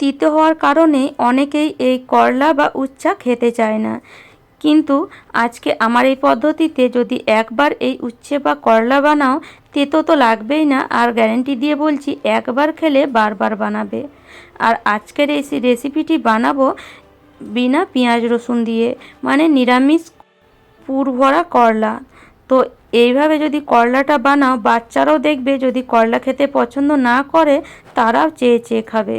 তিতো হওয়ার কারণে অনেকেই এই করলা বা উচ্ছা খেতে চায় না। কিন্তু আজকে আমার এই পদ্ধতিতে যদি একবার এই উচ্ছে বা করলা বানাও, তেতো তো লাগবেই না, আর গ্যারেন্টি দিয়ে বলছি একবার খেলে বারবার বানাবে। আর আজকের এই রেসিপিটি বানাবো বিনা পেঁয়াজ রসুন দিয়ে মানে নিরামিষ পুর ভরা করলা। তো এইভাবে যদি করলাটা বানাও, বাচ্চারাও দেখবে যদি করলা খেতে পছন্দ না করে, তারাও চেয়ে চেয়ে খাবে।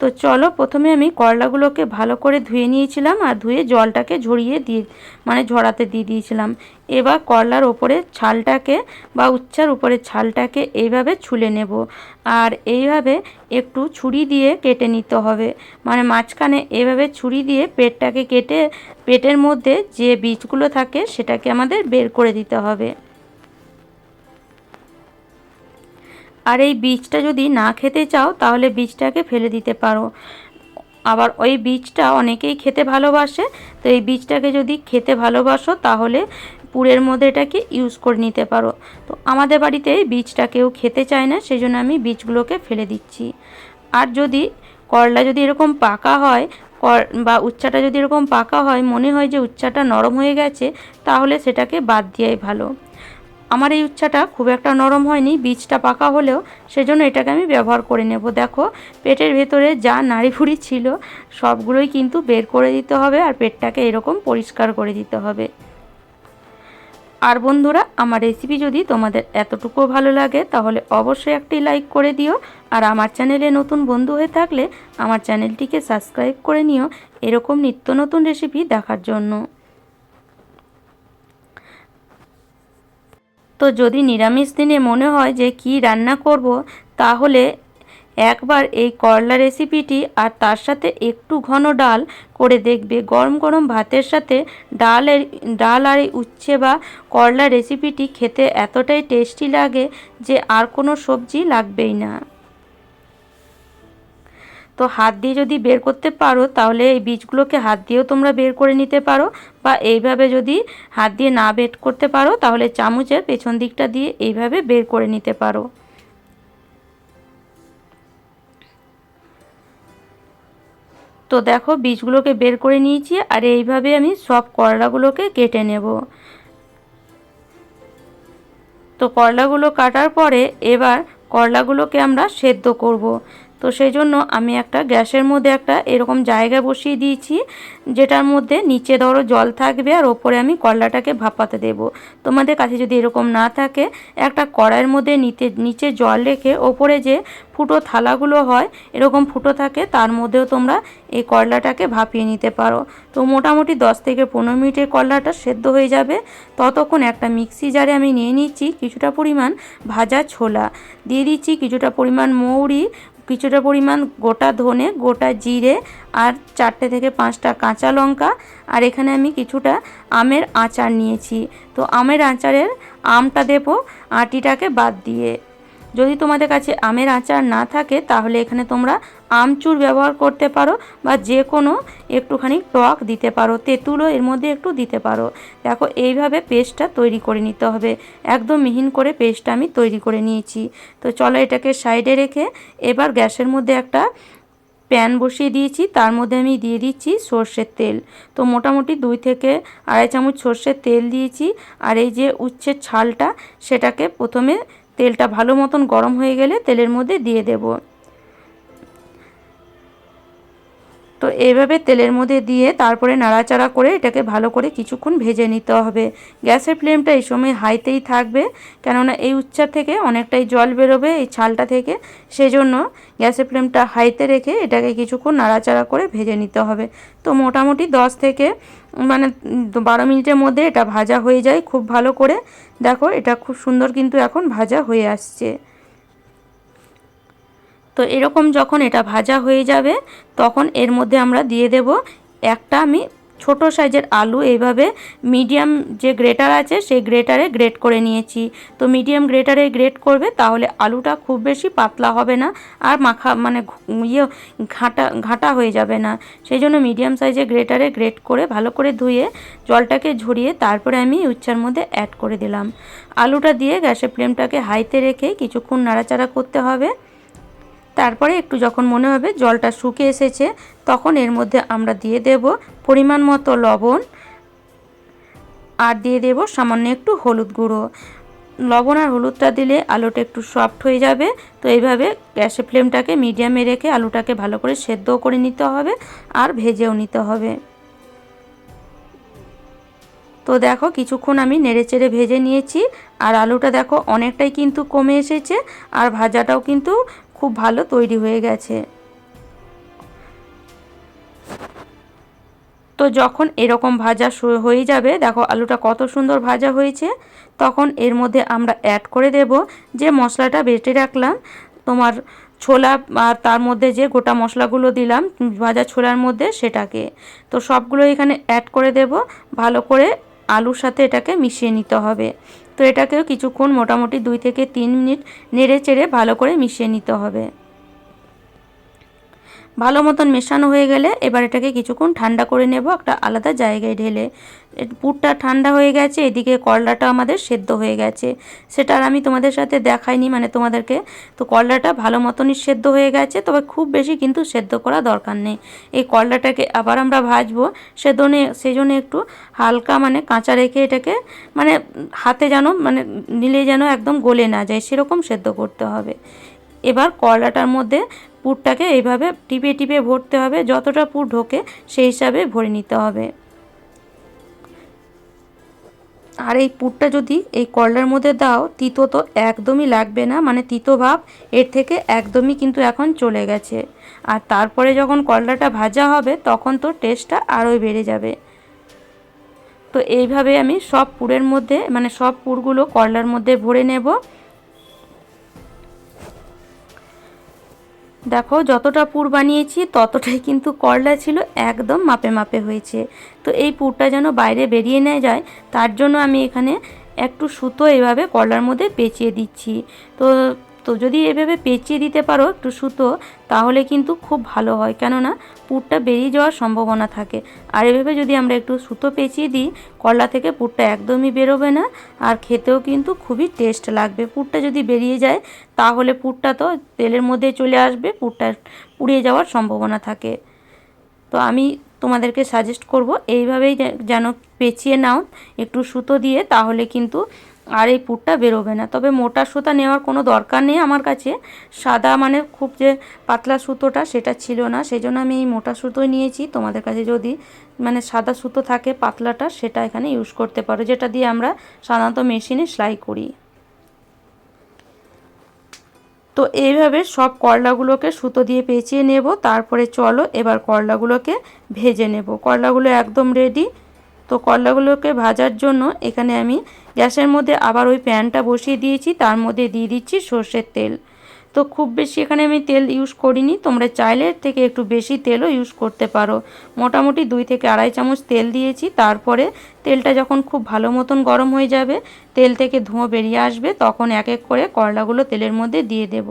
তো চলো প্রথমে আমি করলাগুলোকে ভালো করে ধুয়ে নিয়েছিলাম আর ধুয়ে জলটাকে ঝরিয়ে দিয়ে মানে ঝরাতে দিয়ে দিয়েছিলাম। এবার করলার ওপরে ছালটাকে বা উচ্ছার উপরে ছালটাকে এইভাবে ছুলে নেব। আর এইভাবে একটু ছুরি দিয়ে কেটে নিতে হবে। মানে মাঝখানে এভাবে ছুরি দিয়ে পেটটাকে কেটে, পেটের মধ্যে যে বীজগুলো থাকে সেটাকে আমাদের বের করে দিতে হবে। আর এই বীজটা যদি না খেতে চাও, তাহলে বীজটাকে ফেলে দিতে পারো। আবার ওই বীজটা অনেকেই খেতে ভালোবাসে, তো এই বীজটাকে যদি খেতে ভালোবাসো, তাহলে পুরের মধ্যে এটাকে ইউজ করে নিতে পারো। তো আমাদের বাড়িতে এই বীজটা কেউ খেতে চায় না সেই জন্য আমি বীজগুলোকে ফেলে দিচ্ছি। আর যদি করলা যদি এরকম পাকা হয় বা উচ্চাটা যদি এরকম পাকা হয়, মনে হয় যে উচ্চাটা নরম হয়ে গেছে, তাহলে সেটাকে বাদ দেওয়াই ভালো। আমার এই উচ্ছাটা খুব একটা নরম হয়নি, বীজটা পাকা হলেও সেজন্য এটাকে আমি ব্যবহার করে নেব। দেখো, পেটের ভেতরে যা নাড়িভুড়ি ছিল, সবগুলোই কিন্তু বের করে দিতে হবে আর পেটটাকে এরকম পরিষ্কার করে দিতে হবে। আর বন্ধুরা, আমার রেসিপি যদি তোমাদের এতটুকু ভালো লাগে, তাহলে অবশ্যই একটি লাইক করে দিও। আর আমার চ্যানেলে নতুন বন্ধু হয়ে থাকলে আমার চ্যানেলটিকে সাবস্ক্রাইব করে নিও। এরকম নিত্য নতুন রেসিপি দেখার জন্য। তো যদি নিরামিষ দিনে মনে হয় যে কি রান্না করব, তাহলে একবার এই করলা রেসিপিটি আর তার সাথে একটু ঘন ডাল করে দেখবে। গরম গরম ভাতের সাথে ডালের, ডাল আর এই উচ্ছে বা করলা রেসিপিটি খেতে এতটাই টেস্টি লাগে যে আর কোনো সবজি লাগবেই না। তো হাত দিয়ে যদি বের করতে পারো, তাহলে এই বীজগুলোকে হাত দিয়েও তোমরা বের করে নিতে পারো। বা এইভাবে যদি হাত দিয়ে না বের করতে পারো, তাহলে চামচের পেছন দিকটা দিয়ে এইভাবে বের করে নিতে পারো। তো দেখো, বীজগুলোকে বের করে নিয়েছি, আর এইভাবে আমি সব করলাগুলোকে কেটে নেব। তো করলাগুলো কাটার পরে এবার করলাগুলোকে আমরা সেদ্ধ করব। তো সেই জন্য আমি একটা গ্যাসের মধ্যে একটা এরকম জায়গা বসিয়ে দিয়েছি, যেটার মধ্যে নিচে ধরো জল থাকবে আর ওপরে আমি করলাটাকে ভাপাতে দেব। তোমাদের কাছে যদি এরকম না থাকে, একটা কড়াইয়ের মধ্যে নিতে, নিচে জল রেখে ওপরে যে ফুটো থালাগুলো হয়, এরকম ফুটো থাকে, তার মধ্যেও তোমরা এই করলাটাকে ভাপিয়ে নিতে পারো। তো মোটামুটি দশ থেকে পনেরো মিনিটের করলাটা সেদ্ধ হয়ে যাবে। ততক্ষণ একটা মিক্সি জারে আমি নিয়ে নিচ্ছি কিছুটা পরিমাণ ভাজা ছোলা। দিয়ে দিচ্ছি কিছুটা পরিমাণ মৌরি কিছুটা পরিমাণ গোটা ধনে, গোটা জিরে আর চারটে থেকে পাঁচটা কাঁচা লঙ্কা। আর এখানে আমি কিছুটা আমের আচার নিয়েছি। তো আমের আচারের আমটা দেবো, আটিটাকে বাদ দিয়ে। যদি তোমাদের কাছে আমের আচার না থাকে, তাহলে এখানে তোমরা আমচুর ব্যবহার করতে পারো বা যে কোনো একটুখানি টক দিতে পারো, তেঁতুলও এর মধ্যে একটু দিতে পারো। দেখো, এইভাবে পেস্টটা তৈরি করে নিতে হবে। একদম মিহিন করে পেস্টটা আমি তৈরি করে নিয়েছি। তো চলো এটাকে সাইডে রেখে এবার গ্যাসের মধ্যে একটা প্যান বসিয়ে দিয়েছি। তার মধ্যে আমি দিয়ে দিচ্ছি সর্ষের তেল। তো মোটামুটি দুই থেকে আড়াই চামচ সর্ষের তেল দিয়েছি। আর এই যে উচ্ছের ছালটা, সেটাকে প্রথমে তেলটা ভালো মতন গরম হয়ে গেলে তেলের মধ্যে দিয়ে দেব। তো এইভাবে তেলের মধ্যে দিয়ে তারপরে নাড়াচাড়া করে এটাকে ভালো করে কিছুক্ষণ ভেজে নিতে হবে। গ্যাসের ফ্লেমটা এই সময় হাইতেই থাকবে, কেননা এই উচ্চার থেকে অনেকটাই জল বেরোবে এই ছালটা থেকে। সেজন্য গ্যাসের ফ্লেমটা হাইতে রেখে এটাকে কিছুক্ষণ নাড়াচাড়া করে ভেজে নিতে হবে। তো মোটামুটি দশ থেকে মানে বারো মিনিটের মধ্যে এটা ভাজা হয়ে যায় খুব ভালো করে। দেখো এটা খুব সুন্দর কিন্তু এখন ভাজা হয়ে আসছে। তো এরকম যখন এটা ভাজা হয়ে যাবে, তখন এর মধ্যে আমরা দিয়ে দেব একটা আমি ছোট সাইজের আলু। এইভাবে মিডিয়াম যে গ্রেটার আছে, সেই গ্রেটারে গ্রেট করে নিয়েছি। তো মিডিয়াম গ্রেটারে গ্রেট করবে, তাহলে আলুটা খুব বেশি পাতলা হবে না আর মাখা মানে ইয়ে ঘাটা ঘাটা হয়ে যাবে না। সেই জন্য মিডিয়াম সাইজে গ্রেটারে গ্রেট করে ভালো করে ধুয়ে জলটাকে ঝরিয়ে তারপরে আমি উচ্চার মধ্যে অ্যাড করে দিলাম। আলুটা দিয়ে গ্যাসের ফ্লেমটাকে হাইতে রেখে কিছুক্ষণ নাড়াচাড়া করতে হবে। তারপরে একটু যখন মনে হবে জলটা শুকিয়ে এসেছে, তখন এর মধ্যে আমরা দিয়ে দেব পরিমাণ মতো লবণ আর দিয়ে দেব সামান্য একটু হলুদ গুঁড়ো। লবণ আর হলুদটা দিলে আলুটা একটু সফট হয়ে যাবে। তো এইভাবে গ্যাসের ফ্লেমটাকে মিডিয়ামে রেখে আলুটাকে ভালো করে সেদ্ধও করে নিতে হবে আর ভেজেও নিতে হবে। তো দেখো কিছুক্ষণ আমি নেড়ে চেড়ে ভেজে নিয়েছি। আর আলুটা দেখো অনেকটাই কিন্তু কমে এসেছে। আর ভাজাটাও কিন্তু খুব ভালো তৈরি হয়ে গেছে। তো যখন এরকম ভাজা হয়ে যাবে, দেখো আলুটা কত সুন্দর ভাজা হয়েছে, তখন এর মধ্যে আমরা অ্যাড করে দেব যে মশলাটা বেটে রাখলাম। তোমার ছোলা আর তার মধ্যে যে গোটা মশলাগুলো দিলাম, ভাজা ছোলার মধ্যে সেটাকে। তো সবগুলো এখানে অ্যাড করে দেব, ভালো করে আলুর সাথে এটাকে মিশিয়ে নিতে হবে। তো এটাকেও কিছুক্ষণ মোটামুটি দুই থেকে তিন মিনিট নেড়ে চেড়ে ভালো করে মিশিয়ে নিতে হবে। ভালো মতন মেশানো হয়ে গেলে এবার এটাকে কিছুক্ষণ ঠান্ডা করে নেব, একটা আলাদা জায়গায় ঢেলে। পুরটা ঠান্ডা হয়ে গেছে, এদিকে করলাটা আমাদের সেদ্ধ হয়ে গেছে। সেটা আমি তোমাদের সাথে দেখাইনি মানে তোমাদেরকে। তো করলাটা ভালো মতনই সেদ্ধ হয়ে গেছে, তবে খুব বেশি কিন্তু সেদ্ধ করা দরকার নেই। এই করলাটাকে আবার আমরা ভাজবো, সেজন্য সেই জন্য একটু হালকা মানে কাঁচা রেখে এটাকে মানে হাতে যেন মানে নিলে যেন একদম গলে না যায়, সেরকম সেদ্ধ করতে হবে। এবার করলাটার মধ্যে পুরটাকে এইভাবে টিপে টিপে ভরতে হবে। যতটা পুর ঢোকে সেই হিসাবে ভরে নিতে হবে। আর এই পুরটা যদি এই করলার মধ্যে দাও, তিতো তো একদমই লাগবে না। মানে তিতো ভাব এর থেকে একদমই কিন্তু এখন চলে গেছে। আর তারপরে যখন করলাটা ভাজা হবে, তখন তো টেস্টটা আরোই বেড়ে যাবে। তো এইভাবে আমি সব পুরের মধ্যে মানে সব পুরগুলো করলার মধ্যে ভরে নেব। দেখো, যতটা পুর বানিয়েছি, ততটাই কিন্তু করলা ছিল একদম মাপে মাপে হয়েছে। তো এই পুরটা যেন বাইরে বেরিয়ে নেয় যায়, তার জন্য আমি এখানে একটু সুতো এভাবে করলার মধ্যে পেঁচিয়ে দিচ্ছি। তো তো যদি এভাবে পেঁচিয়ে দিতে পারো একটু সুতো, তাহলে কিন্তু খুব ভালো হয়। কেননা পুরটা বেরিয়ে যাওয়ার সম্ভাবনা থাকে। আর এভাবে যদি আমরা একটু সুতো পেঁচিয়ে দিই করলা থেকে পুরটা একদমই বেরোবে না। আর খেতেও কিন্তু খুবই টেস্ট লাগবে। পুরটা যদি বেরিয়ে যায়, তাহলে পুরটা তো তেলের মধ্যে চলে আসবে, পুরটা পুড়িয়ে যাওয়ার সম্ভাবনা থাকে। তো আমি তোমাদেরকে সাজেস্ট করব, এইভাবেই যেন পেঁচিয়ে নাও, একটু সুতো দিয়ে, তাহলে কিন্তু আর এই পুরটা বেরোবে না। তবে মোটা সুতা নেওয়ার কোনো দরকার নেই আমার কাছে। সাদা মানে খুব যে পাতলা সুতোটা সেটা ছিল না। সেই জন্য আমি এই মোটা সুতোই নিয়েছি। তোমাদের কাছে যদি মানে সাদা সুতো থাকে পাতলাটা, সেটা এখানে ইউজ করতে পারো। যেটা দিয়ে আমরা সাধারণত মেশিনে সেলাই করি। তো এইভাবে সব করলাগুলোকে সুতো দিয়ে পেঁচিয়ে নেব। তারপরে চলো এবার করলাগুলোকে ভেজে নেব। করলাগুলো একদম রেডি তো করলাগুলোকে ভাজার জন্য এখানে আমি গ্যাসের মধ্যে আবার ওই প্যানটা বসিয়ে দিয়েছি, তার মধ্যে দিয়ে দিচ্ছি সর্ষের তেল। তো খুব বেশি এখানে আমি তেল ইউজ করিনি, তোমরা চাইলে থেকে একটু বেশি তেলও ইউজ করতে পারো। মোটামুটি দুই থেকে আড়াই চামচ তেল দিয়েছি, তারপরে তেলটা যখন খুব ভালো মতন গরম হয়ে যাবে, তেল থেকে ধোঁয়া বেরিয়ে আসবে, তখন এক এক করে করলাগুলো তেলের মধ্যে দিয়ে দেব।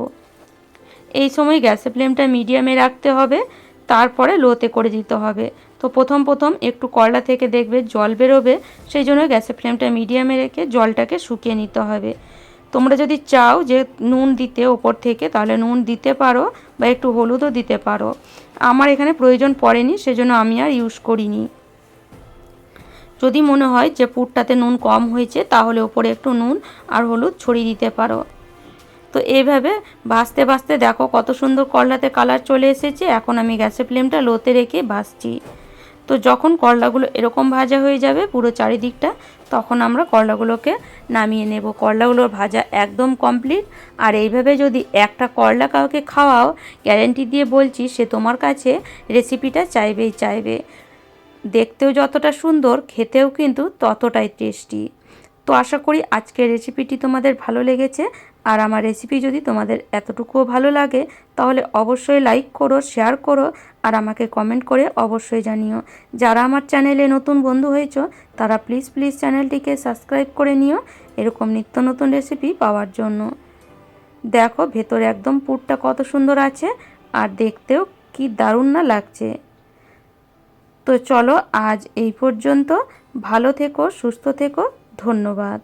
এই সময় গ্যাসের ফ্লেমটা মিডিয়ামে রাখতে হবে। তারপরে লোতে করে দিতে হবে। তো প্রথম প্রথম একটু করলা থেকে দেখবে জল বেরোবে, সেই জন্য গ্যাসের ফ্লেমটা মিডিয়ামে রেখে জলটাকে শুকিয়ে নিতে হবে। তোমরা যদি চাও যে নুন দিতে ওপর থেকে, তাহলে নুন দিতে পারো বা একটু হলুদও দিতে পারো। আমার এখানে প্রয়োজন পড়েনি, সেজন্য আমি আর ইউজ করিনি। যদি মনে হয় যে পুরটাতে নুন কম হয়েছে, তাহলে ওপরে একটু নুন আর হলুদ ছড়িয়ে দিতে পারো। তো এইভাবে ভাজতে ভাজতে দেখো কত সুন্দর করলাতে কালার চলে এসেছে। এখন আমি গ্যাসের ফ্লেমটা লোতে রেখে ভাজছি তো যখন করলাগুলো এরকম ভাজা হয়ে যাবে পুরো চারিদিকটা, তখন আমরা করলাগুলোকে নামিয়ে নেব। করলাগুলোর ভাজা একদম কমপ্লিট আর এইভাবে যদি একটা করলা কাউকে খাওয়াও গ্যারেন্টি দিয়ে বলছি সে তোমার কাছে রেসিপিটা চাইবেই চাইবে। দেখতেও যতটা সুন্দর, খেতেও কিন্তু ততটাই টেস্টি তো আশা করি আজকের রেসিপিটি তোমাদের ভালো লেগেছে। আর আমার রেসিপি যদি তোমাদের এতটুকুও ভালো লাগে, তাহলে অবশ্যই লাইক করো শেয়ার করো, আর আমাকে কমেন্ট করে অবশ্যই জানিও। যারা আমার চ্যানেলে নতুন বন্ধু হয়েছ, তারা প্লিজ প্লিজ চ্যানেলটিকে সাবস্ক্রাইব করে নিও। এরকম নিত্য নতুন রেসিপি পাওয়ার জন্য। দেখো, ভেতরে একদম পুরটা কত সুন্দর আছে, আর দেখতেও কি দারুণ না লাগছে। তো চলো, আজ এই পর্যন্ত। ভালো থেকো, সুস্থ থেকো, ধন্যবাদ।